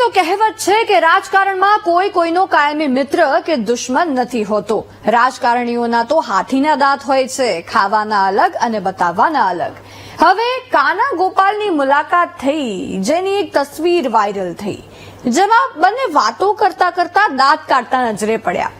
તો કહેવત છે કે રાજકારણમાં કોઈ કોઈનો કાયમી મિત્ર કે દુશ્મન નથી હોતો. રાજકારણીઓના તો હાથીના દાંત હોય છે, ખાવાના અલગ અને બતાવવાના અલગ. હવે કાના ગોપાલની મુલાકાત થઈ, જેની એક તસવીર વાયરલ થઈ, જેમાં બંને વાતો કરતા કરતા દાંત કાઢતા નજરે પડ્યા.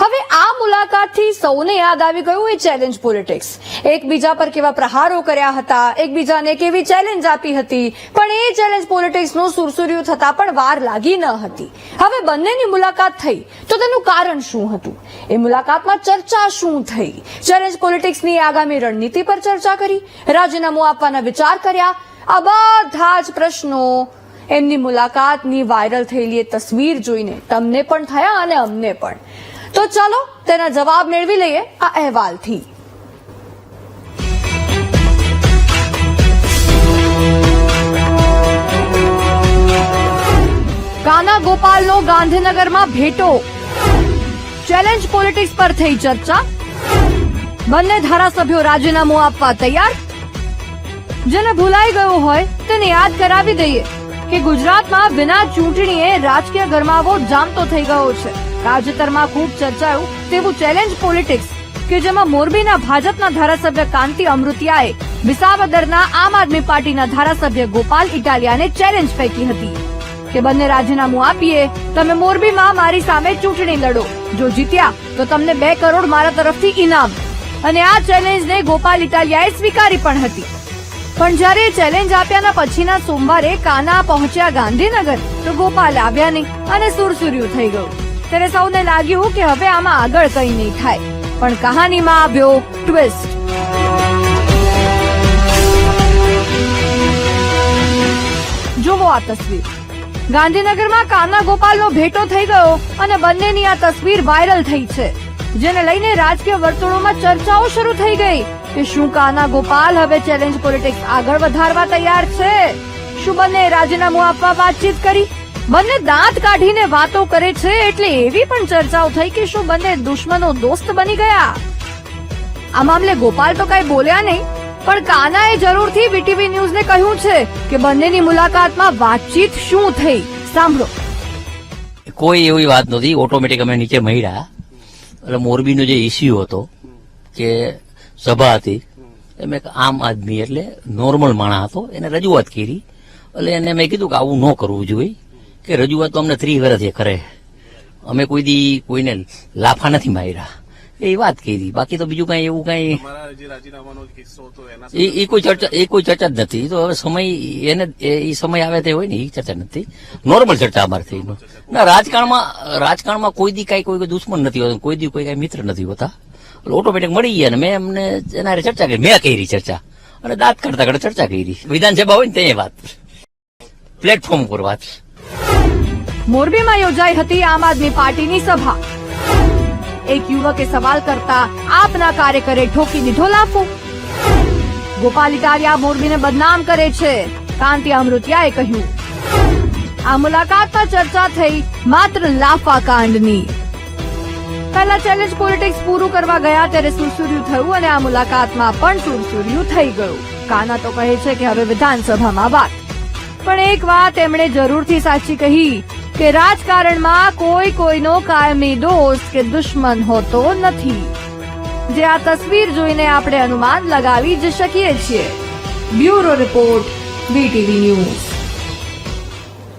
હવે આ મુલાકાતથી સૌને યાદ આવી ગયું એ ચેલેન્જ પોલિટિક્સ એકબીજા પર કેવા પ્રહારો કર્યા હતા, એકબીજાને કેવી ચેલેન્જ આપી હતી, પણ એ ચેલેન્જ પોલિટિક્સનું સુરસુર્યું થતા પણ વાર લાગી ન હતી. હવે બંનેની મુલાકાત થઈ, તો તેનું કારણ શું હતું? એ મુલાકાતમાં ચર્ચા શું થઈ? ચેલેન્જ પોલિટિક્સની આગામી રણનીતિ પર ચર્ચા કરી, રાજીનામું આપવાના વિચાર કર્યા, આ બધા જ પ્રશ્નો એમની મુલાકાતની વાયરલ થયેલી એ તસવીર જોઈને તમને પણ થયા અને અમને પણ. તો ચાલો તેના જવાબ મેળવી લઈએ આ અહેવાલથી. કાના ગોપાલનો ગાંધીનગરમાં ભેટો. ચેલેન્જ પોલિટિક્સ પર થઈ ચર્ચા. બંને ધારાસભ્યો રાજીનામું આપવા તૈયાર. જેને ભૂલાઈ ગયું હોય તેને યાદ કરાવી દઈએ. કે ગુજરાતમાં વિના ચૂંટણીએ રાજકીય ગરમાવો જામતો થઈ ગયો છે. તાજેતરમાં ખૂબ ચર્ચાયું તેવું ચેલેન્જ પોલિટિક્સ કે જેમાં મોરબીના ભાજપના ધારાસભ્ય કાંતિ અમૃતિયાએ વિસાવદરના આમ આદમી પાર્ટીના ધારાસભ્ય ગોપાલ ઇટાલિયાને ચેલેન્જ ફેંકી હતી કે બંને રાજીનામું આપીએ, તમે મોરબીમાં મારી સામે ચૂંટણી લડો. જો જીત્યા, તો તમને બે કરોડ મારા તરફથી ઇનામ. અને આ ચેલેન્જને ગોપાલ ઇટાલિયાએ સ્વીકારી પણ હતી. પણ જ્યારે ચેલેન્જ આપ્યાના પછીના સોમવારે કાના પહોંચ્યા ગાંધીનગર, તો ગોપાલ આવ્યા નહીં અને સુરસુર્યું થઈ ગયું. ત્યારે સૌને લાગ્યું કે હવે આમાં આગળ કંઈ નહીં થાય. પણ કહાનીમાં આવ્યો ટ્વિસ્ટ જુઓ આ તસવીર. ગાંધીનગરમાં કાના ગોપાલનો ભેટો થઈ ગયો અને બંનેની આ તસવીર વાયરલ થઈ છે. જેને લઈને રાજકીય વર્તુળોમાં ચર્ચાઓ શરૂ થઈ ગઈ કે શું કાના ગોપાલ હવે ચેલેન્જ પોલિટિક્સ આગળ વધારવા તૈયાર છે? શું બંને રાજીનામું આપવા વાતચીત કરી? બંને દાંત કાઢીને વાતો કરે છે એટલે એવી પણ ચર્ચાઓ થઈ કે શું બંને દુશ્મનો દોસ્ત બની ગયા? આ મામલે ગોપાલ તો કઈ બોલ્યા નહીં, પણ કાનાએ જરૂરથી વીટીવી ન્યૂઝને કહ્યું છે કે બંનેની મુલાકાતમાં વાતચીત શું થઈ? સાંભળો. કોઈ એવી વાત નથી ઓટોમેટિક અમે નીચે મળ્યા. એટલે મોરબીનો જે ઇસ્યુ હતો, કે સભા હતી, એમ એક આમ આદમી એટલે નોર્મલ માણસ હતો, એને રજૂઆત કરી. એટલે એને મેં કીધું કે આવું ન કરવું જોઈએ, કે રજૂઆત તો અમને ત્રી વર્ષે કરે. અમે કોઈ દી કોઈને લાફા નથી માર્યા. એ વાત કરી. બાકી તો બીજું કઈ એવું કઈ એ કોઈ ચર્ચા એ કોઈ ચર્ચા જ નથી. તો હવે સમય એને એ સમય આવે તે હોય ને એ ચર્ચા નથી. નોર્મલ ચર્ચા અમારથી. ના રાજકારણમાં રાજકારણમાં કોઈ દી કઈ કોઈ દુશ્મન નથી હોતા. કોઈ દી કોઈ કઈ મિત્ર નથી હોતા. ઓટોમેટિક મળી ગયા ને. મેં એમને એના ચર્ચા કરી. મેં કરી ચર્ચા. અને દાંત કાઢતા કાઢતા ચર્ચા કરી. વિધાનસભા હોય ને તે વાત. પ્લેટફોર્મ ઉપર વાત. મોરબીમાં યોજાઈ હતી આમ આદમી પાર્ટીની સભા. એક યુવકે સવાલ કરતા, આપના કાર્યકરે ઠોકી દીધો લાફો ગોપાલ ઇટાલિયા મોરબીને બદનામ કરે છે. કાંતિ અમૃતિયાએ કહ્યું, આ મુલાકાતમાં ચર્ચા થઈ માત્ર લાફા કાંડની પહેલા ચેલેન્જ પોલિટિક્સ પૂરું કરવા ગયા ત્યારે સુરસુર્યું થયું અને આ મુલાકાતમાં પણ સુરસુર્યું થઈ ગયું. કાના તો કહે છે કે હવે વિધાનસભામાં વાત. પણ એક વાત એમણે જરૂરથી સાચી કહી કે રાજકારણમાં કોઈ કોઈનો કાયમી દોસ્ત કે દુશ્મન હોતો નથી. જે આ તસવીર જોઈને આપણે અનુમાન લગાવી જ શકીએ છીએ. Bureau report VTV news.